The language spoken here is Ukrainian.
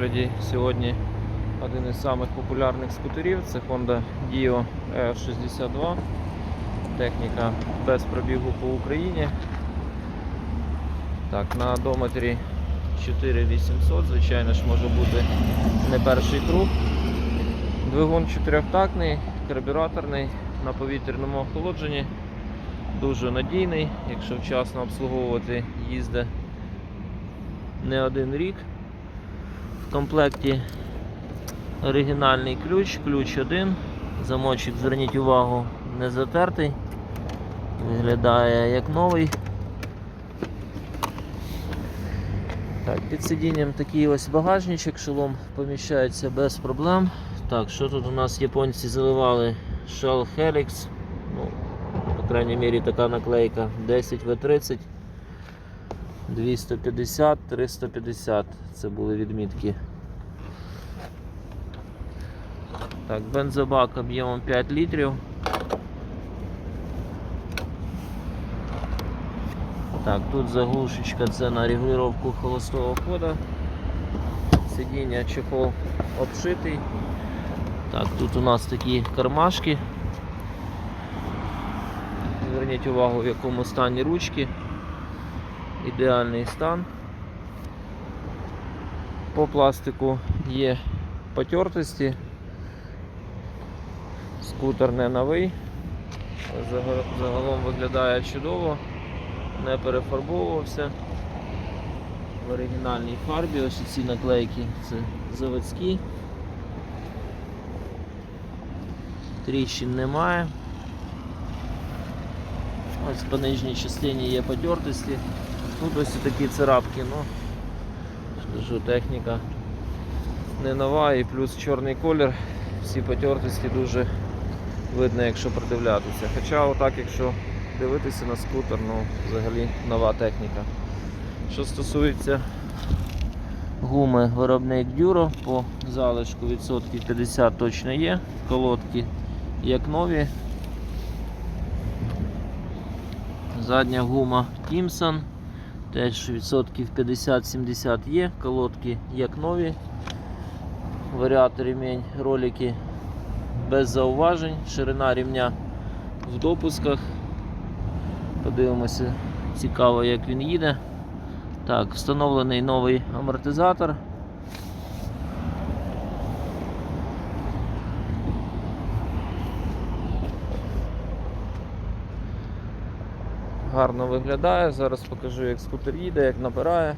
огляді сьогодні один із самих популярних скутерів це Honda Dio R62. Техніка без пробігу по Україні. Так, на дометрі 4800, звичайно ж, може бути не перший круг. Двигун чотирьохтактний, карбюраторний на повітряному охолодженні. Дуже надійний, якщо вчасно обслуговувати їзде не один рік. В комплекті оригінальний ключ, ключ один. Замочок, зверніть увагу, не затертий. Виглядає як новий. Так, під сидінням такий ось багажничок, шолом поміщається без проблем. Так, що тут у нас японці заливали? Shell Helix. Ну, по крайній мірі така наклейка 10В30. 250, 350. Це були відмітки. Так, бензобак об'ємом 5 літрів. Так, тут заглушечка це на регулювання холостого хода. Сидіння чехол обшитий. Так, тут у нас такі кармашки. Зверніть увагу, в якому стані ручки. Ідеальний стан. По пластику є потертості. Скутер не новий. Загалом виглядає чудово, не перефарбовувався. В оригінальній фарбі ось ці наклейки це заводські. Тріщин немає. Ось по нижній частині є потертості. Тут ось такі царапки, ну скажу, техніка не нова і плюс чорний колір. Всі потертості дуже видно, якщо придивлятися. Хоча отак, якщо дивитися на скутер, ну взагалі нова техніка. Що стосується гуми виробник Дюро, по залишку відсотків 50 точно є. Колодки як нові. Задня гума Тімсон. Теж відсотків 50-70 є. Колодки як нові. Варіатор ремінь, ролики без зауважень. Ширина рівня в допусках. Подивимося, цікаво, як він їде. Так, встановлений новий амортизатор. Гарно виглядає. Зараз покажу, як скутер їде, як набирає.